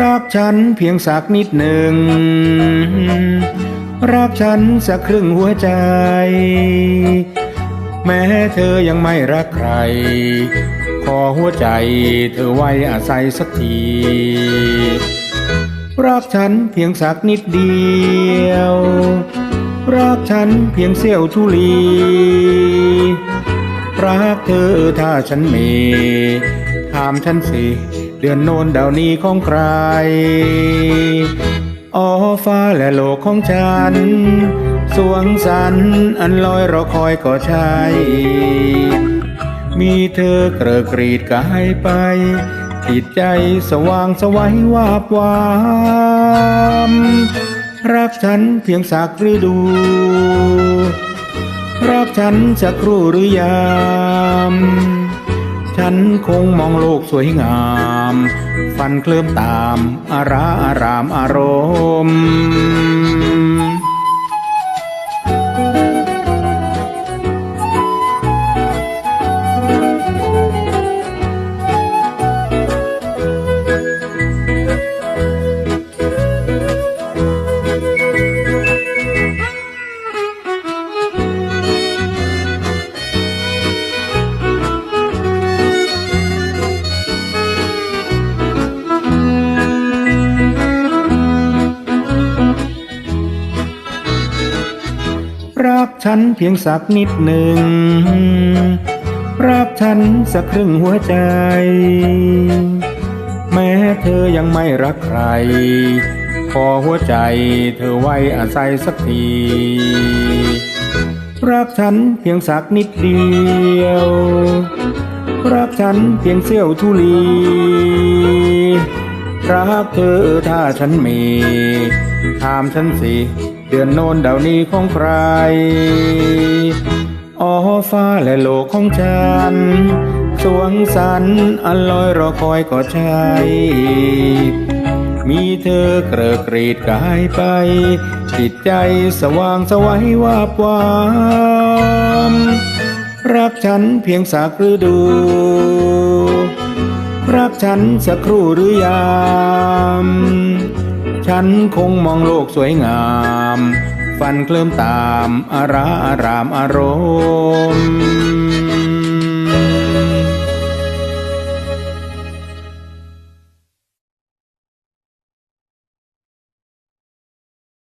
รักฉันเพียงสักนิดหนึ่ง รักฉันสักครึ่งหัวใจ แม้เธอยังไม่รักใคร ขอหัวใจเธอไว้อาศัยสักที รักฉันเพียงสักนิดเดียว รักฉันเพียงเสี้ยวทุลี รักเธอถ้าฉันมี ถามฉันสิ เดือนโน้นดาวนี้ของใครอ๋อฟ้าและโลกของฉัน สวงสรรค์อันลอยรอคอยก็ใช่ มีเธอเกลอกรีดกายไปจิตใจสว่างสวัยวาบวามรักฉันเพียงสักฤดู รักฉันสักครู่หรือยาม ฉันคงมองโลกสวยงาม ฟันเคลิ้มตาม อาราอารามอารมณ์ รักฉันเพียงสักนิดหนึ่ง รักฉันสักครึ่งหัวใจ แม้เธอยังไม่รักใครขอหัวใจเธอไว้อาศัยสักที รักฉันเพียงสักนิดเดียว รักฉันเพียงเสี้ยวทุลี รักเธอถ้าฉันมี ถามฉันสิ เดือนโน้นดาวนี้ของใคร อ๋อฟ้าและโลกของฉัน สวงสรรค์อันลอยรอคอยก็ใช่ มีเธอเกลอกรีดกายไป จิตใจสว่างสวัยวาบวามรักฉันเพียงสักฤดู รักฉันสักครู่หรือยาม ฉันคงมองโลกสวยงาม ฟันเคลิ้มตามอาราอารามอารมณ์